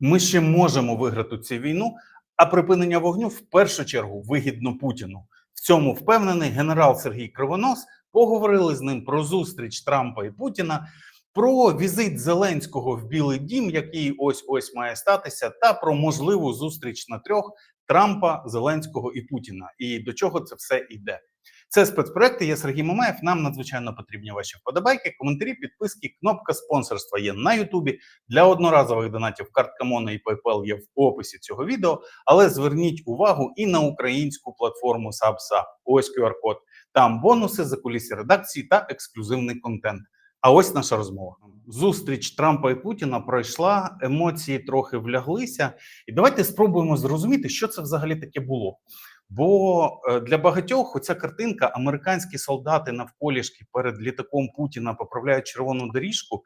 Ми ще можемо виграти цю війну, а припинення вогню в першу чергу вигідно Путіну. В цьому впевнений генерал Сергій Кривонос. Поговорили з ним про зустріч Трампа і Путіна, про візит Зеленського в Білий Дім, який ось ось має статися, та про можливу зустріч на трьох Трампа, Зеленського і Путіна. І до чого це все йде. Це спецпроекти. Я Сергій Мамаєв. Нам надзвичайно потрібні ваші вподобайки, коментарі, підписки. Кнопка спонсорства є на Ютубі. Для одноразових донатів картка Моно і PayPal є в описі цього відео. Але зверніть увагу і на українську платформу SubSub. Ось QR-код. Там бонуси, закулісі редакції та ексклюзивний контент. А ось наша розмова. Зустріч Трампа і Путіна пройшла, емоції трохи вляглися. І давайте спробуємо зрозуміти, що це взагалі таке було. Бо е, для багатьох оця картинка, американські солдати навколішки перед літаком Путіна поправляють червону доріжку.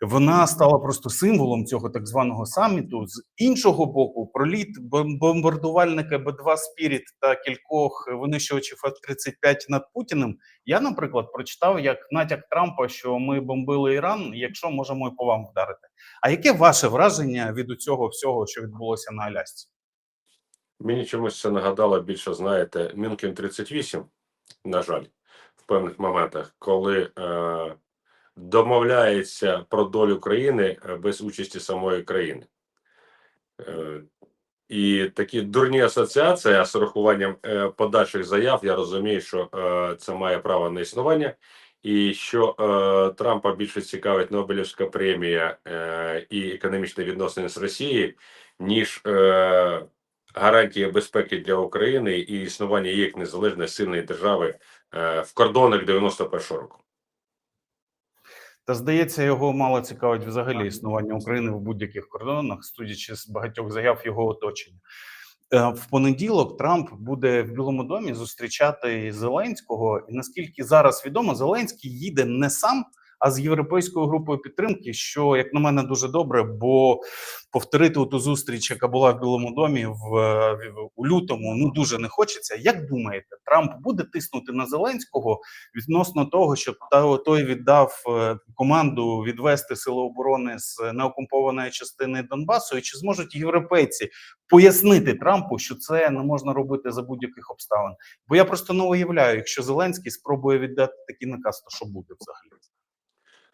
Вона стала просто символом цього так званого саміту. З іншого боку, проліт бом- бомбардувальника Б-2 Спіріт та кількох винищувачів F-35 над Путіним. Я, наприклад, прочитав як натяк Трампа, що ми бомбили Іран, якщо можемо і по вам вдарити. А яке ваше враження від цього всього, що відбулося на Алясці? Мені чомусь це нагадало більше, знаєте, Мюнхен 38, на жаль, в певних моментах, коли е, домовляється про долю країни е, без участі самої країни. Е, і такі дурні асоціації, а з урахуванням е, подальших заяв, я розумію, що е, це має право на існування, і що е, Трампа більше цікавить Нобелівська премія е, і економічні відносини з Росією, ніж е, гарантії безпеки для України і існування її як незалежної сильної держави е, в кордонах 91-го року. Та здається, його мало цікавить взагалі існування України в будь-яких кордонах, судячи з багатьох заяв його оточення. Е, В понеділок Трамп буде в Білому домі зустрічати Зеленського. І наскільки зараз відомо, Зеленський їде не сам, а з європейською групою підтримки, що як на мене дуже добре, бо повторити ту зустріч, яка була в Білому домі в, в у лютому, ну дуже не хочеться. Як думаєте, Трамп буде тиснути на Зеленського відносно того, що та- той віддав е, команду відвести сили оборони з неокупованої частини Донбасу, і чи зможуть європейці пояснити Трампу, що це не можна робити за будь-яких обставин? Бо я просто не уявляю, якщо Зеленський спробує віддати такий наказ, то що буде взагалі?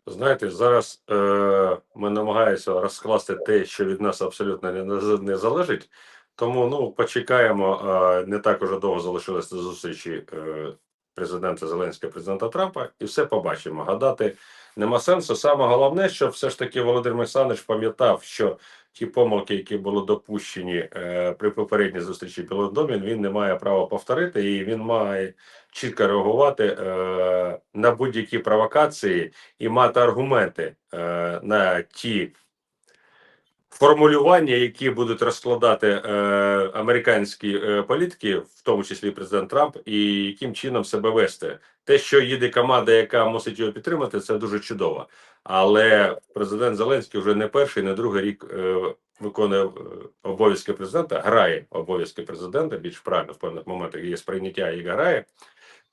Знаєте, зараз е, ми намагаємося розкласти те, що від нас абсолютно не, не- залежить. Тому ну почекаємо. Е, не так уже довго залишилось до зустрічі е, президента Зеленського, президента Трампа, і все побачимо. Гадати нема сенсу. Саме головне, що все ж таки Володимир Олександрович пам'ятав, що ті помилки, які були допущені е, при попередній зустрічі в Білому він не має права повторити, і він має чітко реагувати е, на будь-які провокації і мати аргументи е, на ті формулювання, які будуть розкладати е, американські е, політики, в тому числі президент Трамп, і яким чином себе вести. Те, що їде команда, яка мусить його підтримати, це дуже чудово. Але президент Зеленський вже не перший, не другий рік е, виконує е, обов'язки президента, грає обов'язки президента, більш правильно в певних моментах є сприйняття і грає.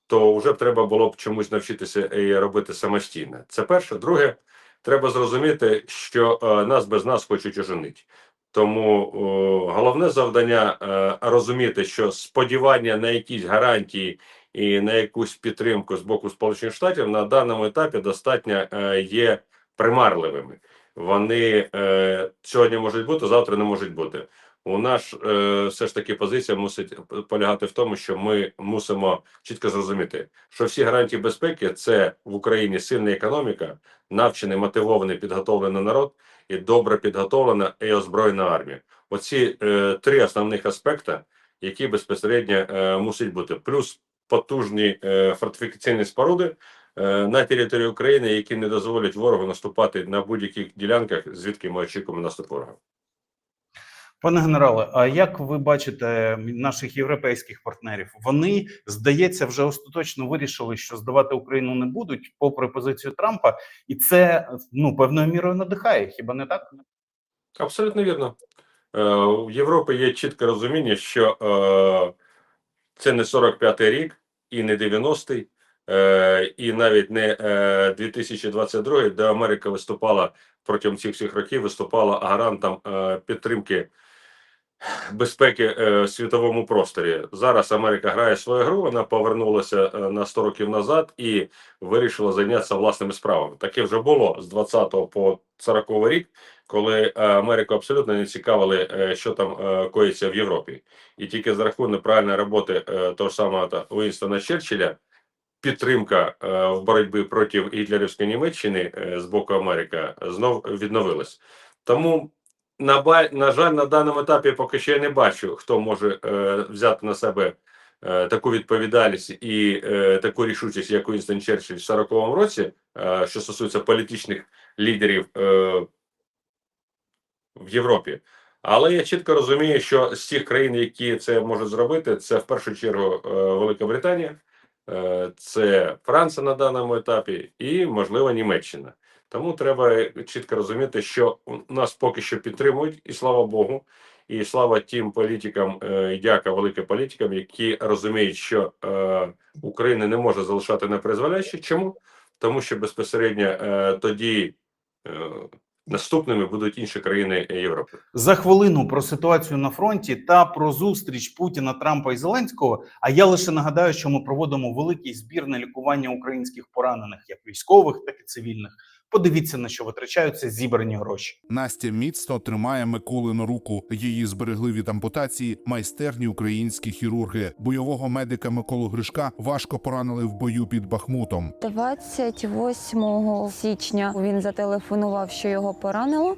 То вже треба було б чомусь навчитися і робити самостійно. Це перше. Друге, треба зрозуміти, що е, нас без нас хочуть оженити. Тому головне завдання е, розуміти, що сподівання на якісь гарантії і на якусь підтримку з боку Сполучених Штатів на даному етапі достатньо е, є примарливими. Вони сьогодні можуть бути, завтра не можуть бути. У нас е, все ж таки позиція мусить полягати в тому, що ми мусимо чітко зрозуміти, що всі гарантії безпеки це в Україні сильна економіка, навчений, мотивований, підготовлений народ і добре підготовлена і озброєна армія. Оці е, три основних аспекти, які безпосередньо е, мусять бути, плюс потужні е, фортифікаційні споруди е, на території України, які не дозволять ворогу наступати на будь-яких ділянках, звідки ми очікуємо наступ ворога. Пане генерале, а як ви бачите наших європейських партнерів? Вони здається вже остаточно вирішили, що здавати Україну не будуть, попри позицію Трампа, і це ну певною мірою надихає. Хіба не так? Абсолютно вірно. Е, У Європи є чітке розуміння, що е, це не 45-й рік і не 90-й. е, і навіть не е, 2022, де Америка виступала протягом цих всіх років, виступала гарантом е, підтримки безпеки е, в світовому просторі. Зараз Америка грає свою гру. Вона повернулася е, на 100 років назад і вирішила зайнятися власними справами. Таке вже було з 20 по 40 рік, коли е, Америку абсолютно не цікавили, що там коїться в Європі, і тільки за рахунок правильної роботи того ж самого Уінстона Черчилля. Підтримка е, в боротьбі проти гітлерівської Німеччини з боку Америки знов відновилась. Тому на, на жаль, на даному етапі поки що я не бачу, хто може е, взяти на себе е, таку відповідальність і е, таку рішучість, як Уінстон Черчилль в 40-му році, е, що стосується політичних лідерів е, в Європі. Але я чітко розумію, що з тих країн, які це можуть зробити, це в першу чергу е, Велика Британія, е, це Франція на даному етапі і, можливо, Німеччина. Тому треба чітко розуміти, що нас поки що підтримують, і слава Богу, і слава тим політикам, е, дяка великим політикам, які розуміють, що е, Україна не може залишати на призволяще. Чому? Тому що безпосередньо е, тоді е, наступними будуть інші країни Європи. За хвилину про ситуацію на фронті та про зустріч Путіна, Трампа і Зеленського. А я лише нагадаю, що ми проводимо великий збір на лікування українських поранених, як військових, так і цивільних. Подивіться на що витрачаються зібрані гроші. Настя міцно тримає Миколину руку. Її зберегли від ампутації майстерні українські хірурги. Бойового медика Миколу Гришка важко поранили в бою під Бахмутом. 28 січня він зателефонував, що його поранило.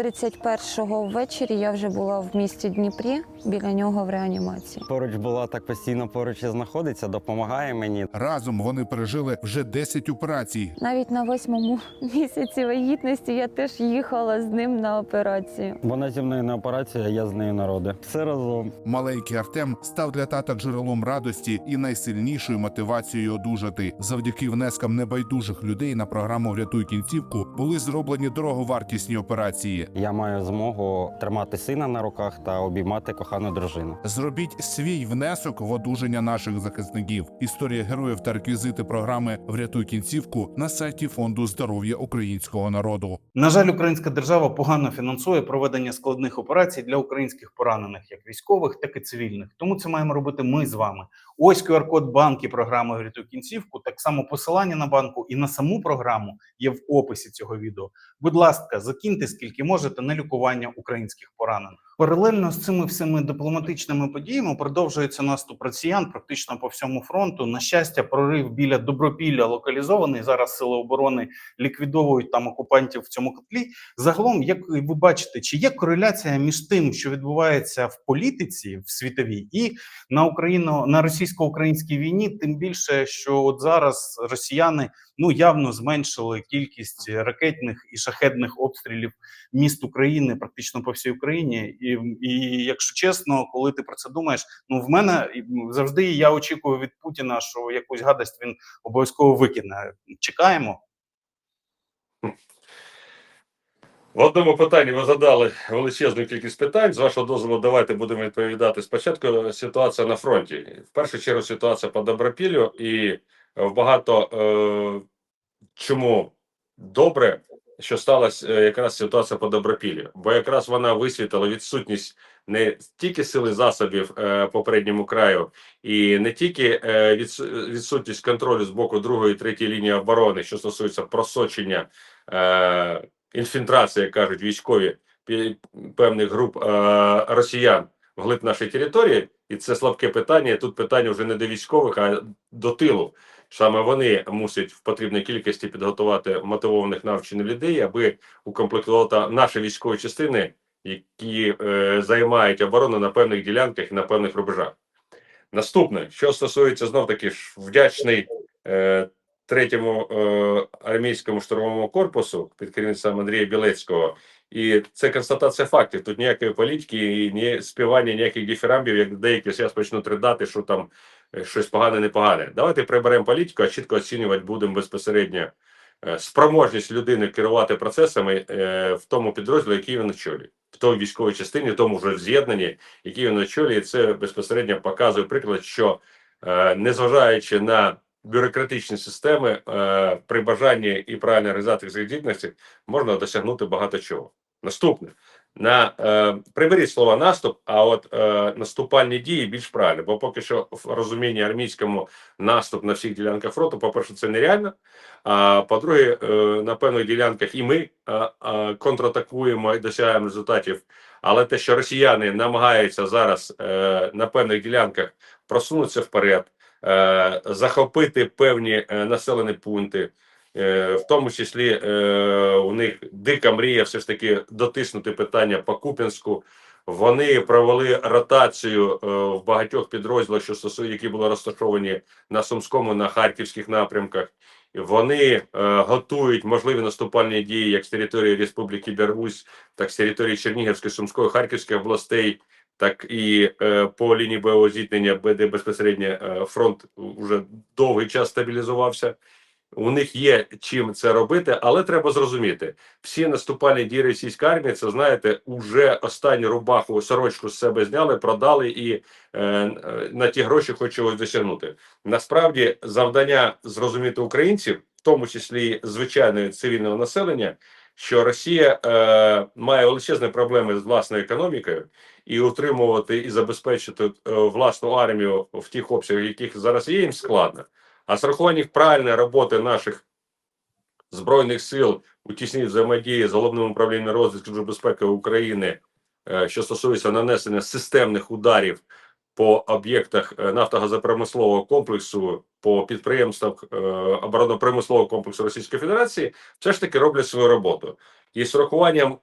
31-го ввечері я вже була в місті Дніпрі біля нього в реанімації. Поруч була так постійно поруч і знаходиться, допомагає мені. Разом вони пережили вже 10 операцій. Навіть на восьмому місяці вагітності я теж їхала з ним на операцію. Вона зі мною на операцію, а я з нею народи. Все разом. Маленький Артем став для тата джерелом радості і найсильнішою мотивацією одужати. Завдяки внескам небайдужих людей на програму Врятуй кінцівку були зроблені дороговартісні операції. Я маю змогу тримати сина на руках та обіймати кохану дружину. Зробіть свій внесок в одужання наших захисників. Історія героїв та реквізити програми Врятуй кінцівку на сайті фонду здоров'я українського народу. На жаль, українська держава погано фінансує проведення складних операцій для українських поранених, як військових, так і цивільних. Тому це маємо робити ми з вами. Ось QR-код банки програми «Врятуй кінцівку. Так само посилання на банку і на саму програму є в описі цього відео. Будь ласка, закиньте скільки можете на лікування українських поранених. Паралельно з цими всіми дипломатичними подіями продовжується наступ росіян практично по всьому фронту. На щастя, прорив біля Добропілля локалізований. Зараз сили оборони ліквідовують там окупантів в цьому котлі. Загалом, як ви бачите, чи є кореляція між тим, що відбувається в політиці в світовій, і на Україно на російсько-українській війні, тим більше, що от зараз росіяни ну явно зменшили кількість ракетних і шахедних обстрілів міст України практично по всій Україні. І, і якщо чесно, коли ти про це думаєш, ну в мене завжди я очікую від Путіна, що якусь гадость він обов'язково викине. Чекаємо. В одному питанні ви задали величезну кількість питань. З вашого дозволу, давайте будемо відповідати. Спочатку ситуація на фронті. В першу чергу ситуація по Добропіллю і в багато е, чому добре, що сталася е, якраз ситуація по Добропіллю, бо якраз вона висвітила відсутність не тільки сили засобів е, попередньому краю, і не тільки е, відсу- відсутність контролю з боку другої, третьої лінії оборони, що стосується просочення. Е, інфільтрація, як кажуть військові певних груп е, росіян вглиб нашої території, і це слабке питання. Тут питання вже не до військових, а до тилу. Саме вони мусять в потрібній кількості підготувати мотивованих навчених людей, аби укомплектувати наші військові частини, які е, займають оборону на певних ділянках і на певних рубежах. Наступне, що стосується знов таки ж вдячний е, третьому е, армійському штурмовому корпусу під керівництвом Андрія Білецького. І це констатація фактів. Тут ніякої політики, і ні співання, ніяких дифірамбів, як деякі зараз почнуть ридати, що там щось погане, непогане. Давайте приберемо політику, а чітко оцінювати будемо безпосередньо е, спроможність людини керувати процесами е, в тому підрозділі, який він очолює, в той військовій частині, в тому вже з'єднанні, який він очолює. І Це безпосередньо показує приклад, що е, незважаючи на бюрократичні системи е, при бажанні і правильній організації цих здібностей можна досягнути багато чого. Наступне на е, приберіть слова наступ, а от е, наступальні дії більш правильно, бо поки що в розумінні армійському наступ на всіх ділянках фронту, по-перше, це нереально. А по-друге, е, на певних ділянках і ми е, е, контратакуємо і досягаємо результатів. Але те, що росіяни намагаються зараз е, на певних ділянках просунутися вперед, е, захопити певні е, населені пункти. Е, В тому числі е, у них дика мрія все ж таки дотиснути питання по Куп'янську. Вони провели ротацію е, в багатьох підрозділах, що стосує, які були розташовані на Сумському, на Харківських напрямках. Вони готують можливі наступальні дії як з території Республіки Білорусь, так з території Чернігівської, Сумської, Харківської областей, так і по лінії бойового зіткнення, де безпосередньо фронт вже довгий час стабілізувався. У них є чим це робити, але треба зрозуміти, всі наступальні дії російської армії, це знаєте, уже останню рубаху сорочку з себе зняли, продали і е, на ті гроші хочуть досягнути. Насправді, завдання зрозуміти українців, в тому числі звичайного цивільного населення, що Росія е, має величезні проблеми з власною економікою, і утримувати і забезпечити е, власну армію в тих обсягах, яких зараз є, їм складно. А з рахуванням правильної роботи наших збройних сил у тісній взаємодії з головним управлінням розвідки безпеки України, е, що стосується нанесення системних ударів по об'єктах е, нафтогазопромислового комплексу, по підприємствах е, оборонно-промислового комплексу Російської Федерації, все ж таки роблять свою роботу. І з урахуванням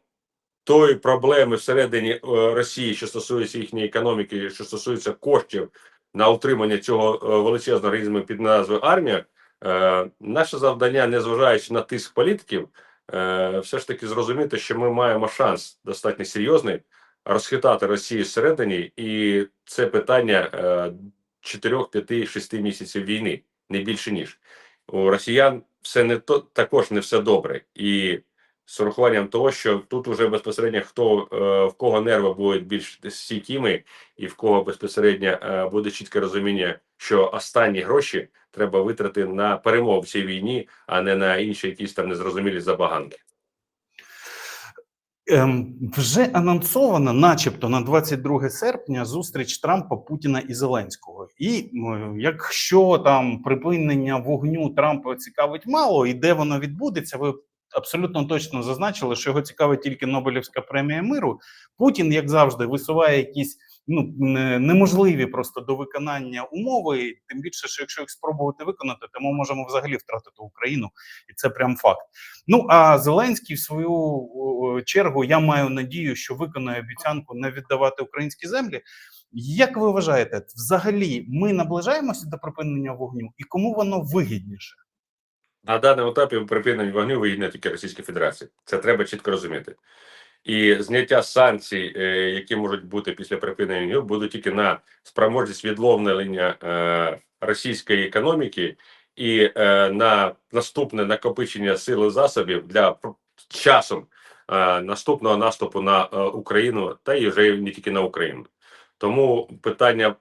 тої проблеми всередині Росії, що стосується їхньої економіки, що стосується коштів на утримання цього е, величезного організму під назвою армія, е, наше завдання, незважаючи на тиск політиків, е, все ж таки зрозуміти, що ми маємо шанс достатньо серйозний розхитати Росію всередині, і це питання е, 4, 5, 6 місяців війни, не більше ніж. У росіян все не то також не все добре. І з урахуванням того, що тут уже безпосередньо хто е, в кого нерви будуть більш стійкими, і в кого безпосередньо е, буде чітке розуміння, що останні гроші треба витрати на перемогу в цій війні, а не на інші якісь там незрозумілі забаганки. Ем, вже анонсована, начебто, на 22 серпня зустріч Трампа, Путіна і Зеленського. І якщо там припинення вогню Трампа цікавить мало, і де воно відбудеться, ви абсолютно точно зазначили, що його цікавить тільки Нобелівська премія миру. Путін, як завжди, висуває якісь ну неможливі просто до виконання умови. Тим більше, що якщо їх спробувати виконати, то ми можемо взагалі втратити Україну, і це прям факт. Ну а Зеленський, в свою чергу, я маю надію, що виконає обіцянку не віддавати українські землі. Як ви вважаєте, взагалі ми наближаємося до припинення вогню, і кому воно вигідніше? На даному етапі припинення вогню вигідне тільки Російській Федерації. Це треба чітко розуміти. І зняття санкцій, е, які можуть бути після припинення вогню, будуть тільки на спроможність відловлення е, російської економіки і е, на наступне накопичення сил і засобів для часом наступного наступу на Україну та і вже не тільки на Україну. Тому питання,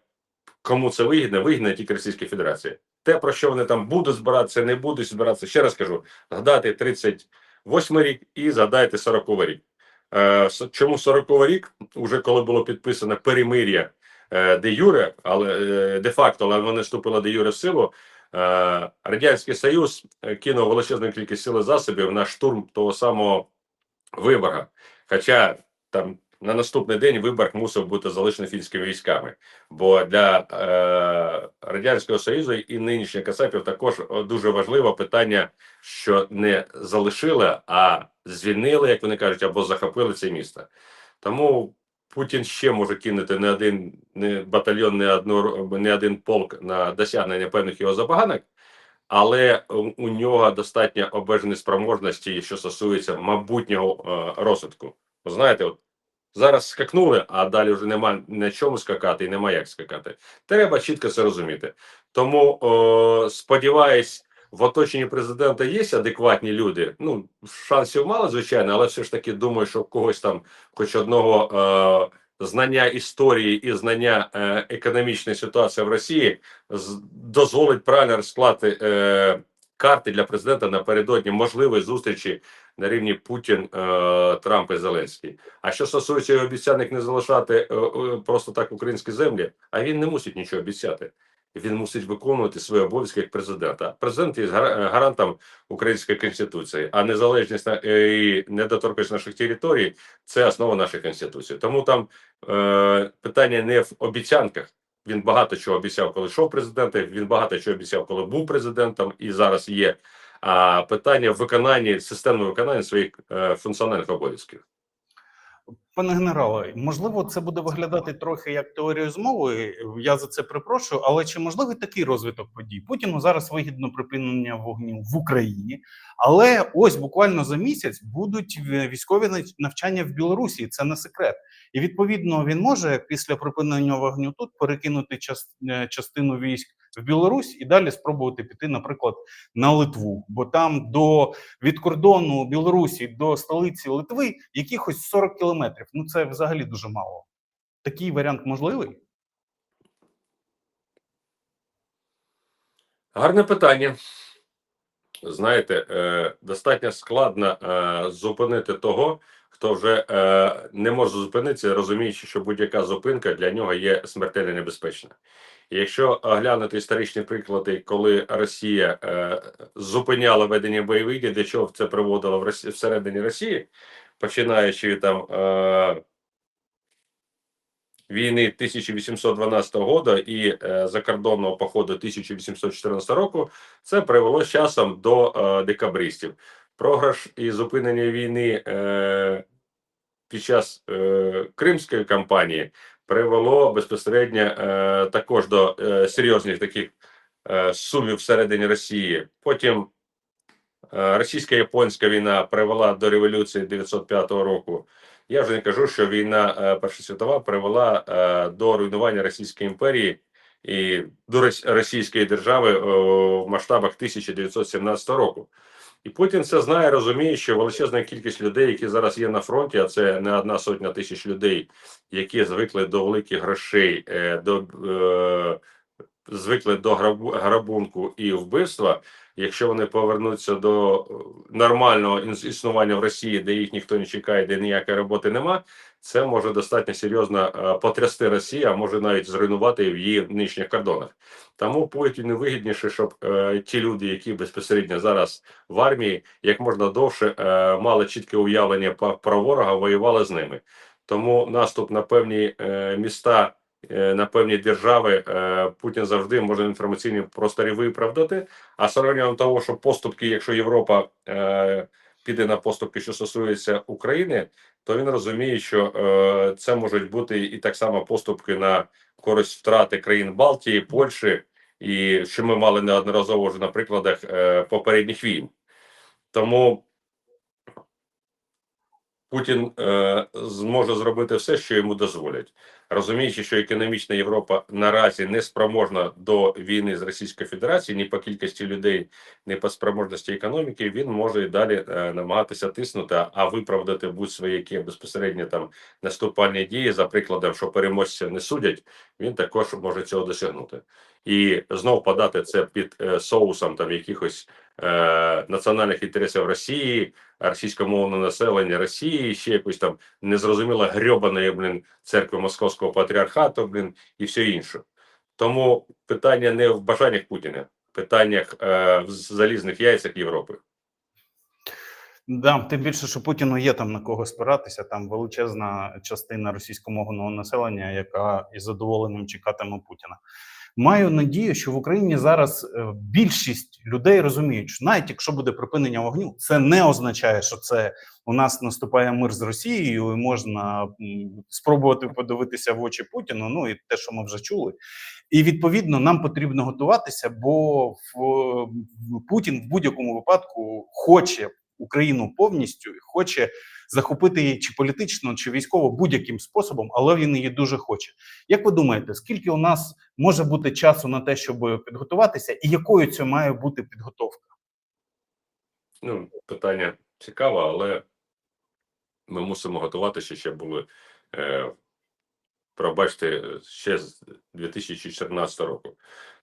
кому це вигідне, вигідне тільки Російській Федерації. Те, про що вони там будуть збиратися, не будуть збиратися. Ще раз кажу: згадайте 38 рік і згадайте 40 рік. Е, чому 40 рік? Уже коли було підписано перемир'я е, де юре, але е, де факто, але вони вступили де юре в силу. Е, Радянський Союз е, кинув величезну кількість сил і засобів на штурм того самого Виборга. Хоча там на наступний день Виборг мусив бути залишений фінськими військами. Бо для е, Радянського Союзу і нинішніх Кацапів також е, дуже важливе питання, що не залишили, а звільнили, як вони кажуть, або захопили це місто. Тому Путін ще може кинути не один не батальйон, не одну не один полк на досягнення певних його забаганок, але у у нього достатньо обмежені спроможності, що стосується майбутнього е, розвитку. Ви знаєте, от зараз скакнули, а далі вже нема на чому скакати і нема як скакати. Треба чітко це розуміти. Тому о, сподіваюсь, в оточенні президента є адекватні люди. Ну, шансів мало, звичайно, але все ж таки думаю, що когось там, хоч одного е, знання історії і знання е, економічної ситуації в Росії дозволить правильно розклати е, карти для президента напередодні можливої зустрічі на рівні Путін, е, Трамп і Зеленський. А що стосується його обіцянок не залишати е, е, просто так українські землі, а він не мусить нічого обіцяти. Він мусить виконувати свої обов'язки як президента. Президент є гара- гарантом української конституції, а незалежність і недоторканість наших територій це основа нашої конституції. Тому там питання не в обіцянках. Він багато чого обіцяв, коли йшов президентом. Він багато чого обіцяв, коли був президентом, і зараз є. А питання виконання системного виконання своїх е, функціональних обов'язків. Пане генерале, можливо, це буде виглядати трохи як теорія змови. Я за це припрошую. Але чи можливий такий розвиток подій? Путіну зараз вигідно припинення вогню в Україні, але ось буквально за місяць будуть військові навчання в Білорусі. Це не секрет. І відповідно він може після припинення вогню тут перекинути е, частину військ в Білорусь і далі спробувати піти, наприклад, на Литву, бо там до від кордону Білорусі до столиці Литви якихось 40 кілометрів. Ну це взагалі дуже мало. Такий варіант можливий? Гарне питання. Знаєте, е, достатньо складно е, зупинити того, хто вже е, не може зупинитися, розуміючи, що будь-яка зупинка для нього є смертельно небезпечна. Якщо оглянути історичні приклади, коли Росія е, зупиняла ведення бойових дій, до чого це приводило в Росії всередині Росії, починаючи там е, війни 1812 року і е, закордонного походу 1814 року, це привело з часом до е, декабристів. Програш і зупинення війни е, під час е, Кримської кампанії привело безпосередньо е, також до е, серйозних таких е, сумів всередині Росії. Потім російсько-японська війна привела до революції 905 року. Я вже не кажу, що війна Перша світова привела до руйнування Російської імперії і до Рос- Російської держави в масштабах 1917 року. І Путін це знає, розуміє, що величезна кількість людей, які зараз є на фронті, а це не одна сотня тисяч людей, які звикли до великих грошей, е, до е, звикли до грабунку і вбивства. Якщо вони повернуться до нормального існування в Росії, де їх ніхто не чекає, де ніякої роботи нема, це може достатньо серйозно е, потрясти Росію, а може навіть зруйнувати в її нинішніх кордонах. Тому Путіну вигідніше, щоб е, ті люди, які безпосередньо зараз в армії, як можна довше е, мали чітке уявлення про, ворога, воювали з ними. Тому наступ на певні е, міста, е, на певні держави е, Путін завжди може в інформаційній просторі виправдати. А з того, що поступки, якщо Європа піде на поступки, що стосуються України, то він розуміє, що е, це можуть бути і так само поступки на користь втрати країн Балтії, Польщі, і що ми мали неодноразово вже на прикладах е, попередніх війн. Тому Путін е, зможе зробити все, що йому дозволять, розуміючи, що економічна Європа наразі не спроможна до війни з Російською Федерацією ні по кількості людей, ні по спроможності економіки. Він може і далі е, намагатися тиснути, а- виправдати будь-свої які безпосередньо там наступальні дії, за прикладом, що переможця не судять, він також може цього досягнути. І знов подати це під е, соусом там якихось е, національних інтересів Росії, російськомовне населення Росії, ще якось там незрозуміло грьобаної, блін, церкви Московського патріархату, блін, і все інше. Тому питання не в бажаннях Путіна, питаннях е, в залізних яйцях Європи. Да, тим більше, що Путіну є там на кого спиратися. Там величезна частина російськомовного населення, яка із задоволенням чекатиме Путіна. Маю надію, що в Україні зараз е, більшість людей розуміють, що навіть якщо буде припинення вогню, це не означає, що це у нас наступає мир з Росією, і можна спробувати подивитися в очі Путіну. Ну і те, що ми вже чули. І відповідно нам потрібно готуватися, бо в, Путін в будь-якому випадку хоче Україну повністю хоче захопити її чи політично, чи військово будь-яким способом, але він її дуже хоче. Як ви думаєте, скільки у нас може бути часу на те, щоб підготуватися, і якою це має бути підготовка? Ну, питання цікаве, але ми мусимо готуватися, щоб були е, пробачте, ще з 2014 року.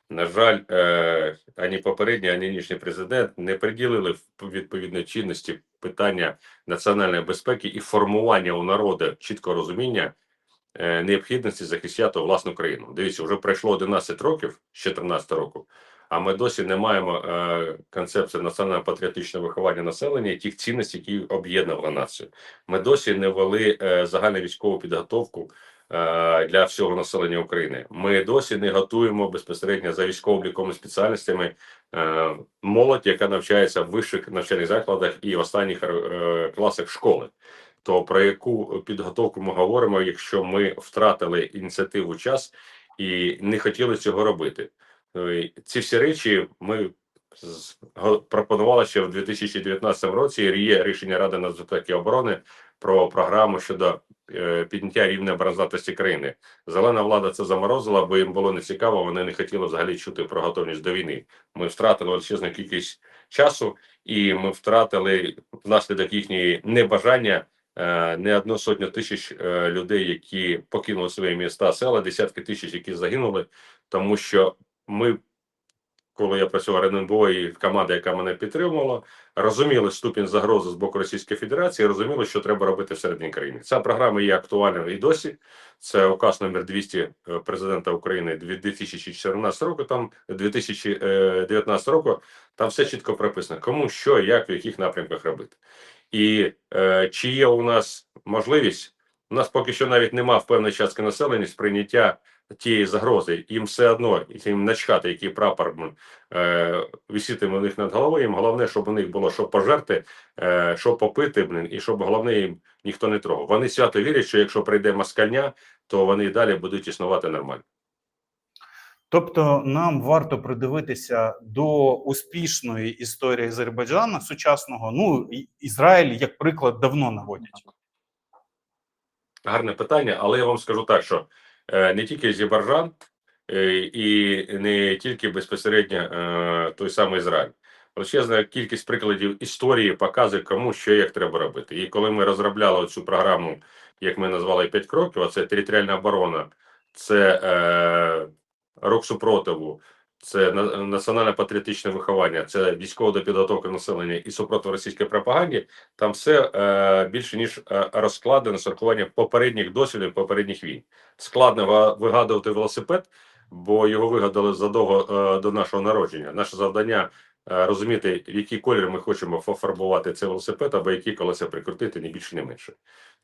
На жаль, е, ані попередній, ані нинішній президент не приділили в- відповідної чинності питання національної безпеки і формування у народу чіткого розуміння е, необхідності захищати власну країну. Дивіться, вже пройшло 11 років з 14 року, а ми досі не маємо е, концепції національно-патріотичного виховання населення і тих цінностей, які об'єднували націю. Ми досі не ввели е, загальну військову підготовку для всього населення України. Ми досі не готуємо безпосередньо за військово-обліковими спеціальностями е, молодь, яка навчається в вищих навчальних закладах і в останніх е, класах школи. То про яку підготовку ми говоримо, якщо ми втратили ініціативу час і не хотіли цього робити? Е, Ці всі речі ми пропонували ще в 2019 році. Є рішення Ради нацбезпеки і оборони про програму щодо е, підняття рівня обороноздатності країни. Зелена влада це заморозила, бо їм було не цікаво. Вони не хотіли взагалі чути про готовність до війни. Ми втратили величезну кількість часу, і ми втратили внаслідок їхньої небажання. е, Не одну сотню тисяч е, людей, які покинули свої міста, села, десятки тисяч, які загинули, тому що ми, коли я працював РНБО і команда, яка мене підтримувала, розуміли ступінь загрози з боку Російської Федерації, розуміли, що треба робити всередині країни. Ця програма є актуальною і досі. Це указ номер 200 е, президента України 2014 року. Там 2019 року. Там все чітко прописано, кому що, як, в яких напрямках робити. І е, чи є у нас можливість? У нас поки що навіть нема в певної частки населення сприйняття тієї загрози. Їм все одно їм начхати, який прапор е, висітиме у них над головою. Їм головне, щоб у них було що пожерти, е, що попити, блин, і щоб головне їм ніхто не трогав. Вони свято вірять, що якщо прийде москальня, то вони і далі будуть існувати нормально. Тобто нам варто придивитися до успішної історії Азербайджану сучасного. Ну Ізраїль як приклад давно наводять. Гарне питання, але я вам скажу так, що не тільки Зібаржан е, і не тільки безпосередньо е, той самий Ізраїль. Величезна кількість прикладів історії показує, кому що як треба робити. І коли ми розробляли цю програму, як ми назвали п'ять кроків, а це територіальна оборона, це е, рух супротиву, це на- національно-патріотичне виховання, це військова підготовка населення і супротив російській пропаганді. Там все е, більше ніж е, розкладено з попередніх досвідів, попередніх війн. Складно вигадувати велосипед, бо його вигадали задовго е, до нашого народження. Наше завдання е, розуміти, в який колір ми хочемо пофарбувати цей велосипед, або які колеса прикрутити, не більше, не менше.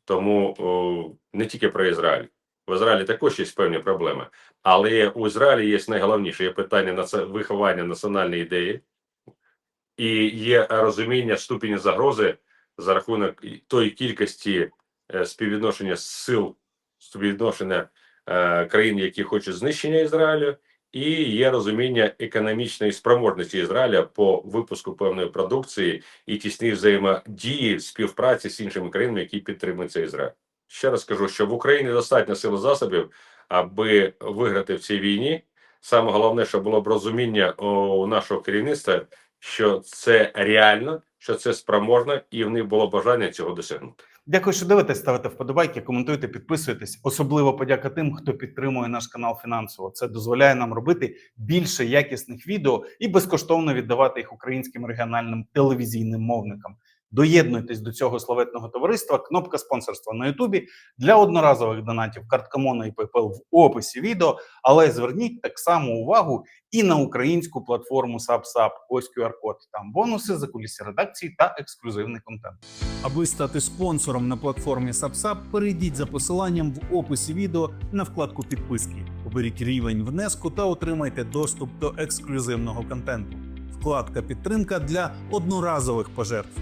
Тому о, не тільки про Ізраїль. В Ізраїлі також є певні проблеми, але у Ізраїлі є найголовніше є питання наці- виховання національної ідеї, і є розуміння ступені загрози за рахунок тої кількості е, співвідношення сил, співвідношення е, країн, які хочуть знищення Ізраїлю, і є розуміння економічної спроможності Ізраїля по випуску певної продукції і тісній взаємодії співпраці з іншими країнами, які підтримують цей Ізраїль. Ще раз скажу, що в Україні достатньо сил засобів, аби виграти в цій війні. Саме головне, щоб було б розуміння у нашого керівництва, що це реально, що це спроможно, і в них було бажання цього досягнути. Дякую, що дивитесь, ставите вподобайки, коментуйте, підписуйтесь. Особливо подяка тим, хто підтримує наш канал фінансово. Це дозволяє нам робити більше якісних відео і безкоштовно віддавати їх українським регіональним телевізійним мовникам. Доєднуйтесь до цього славетного товариства. Кнопка спонсорства на Ютубі для одноразових донатів картка Моно і PayPal в описі відео. Але зверніть так само увагу і на українську платформу SubSub. Ось QR-код. Там бонуси, закулісі редакції та ексклюзивний контент. Аби стати спонсором на платформі SubSub, перейдіть за посиланням в описі відео на вкладку підписки. Оберіть рівень внеску та отримайте доступ до ексклюзивного контенту. Вкладка підтримка для одноразових пожертв.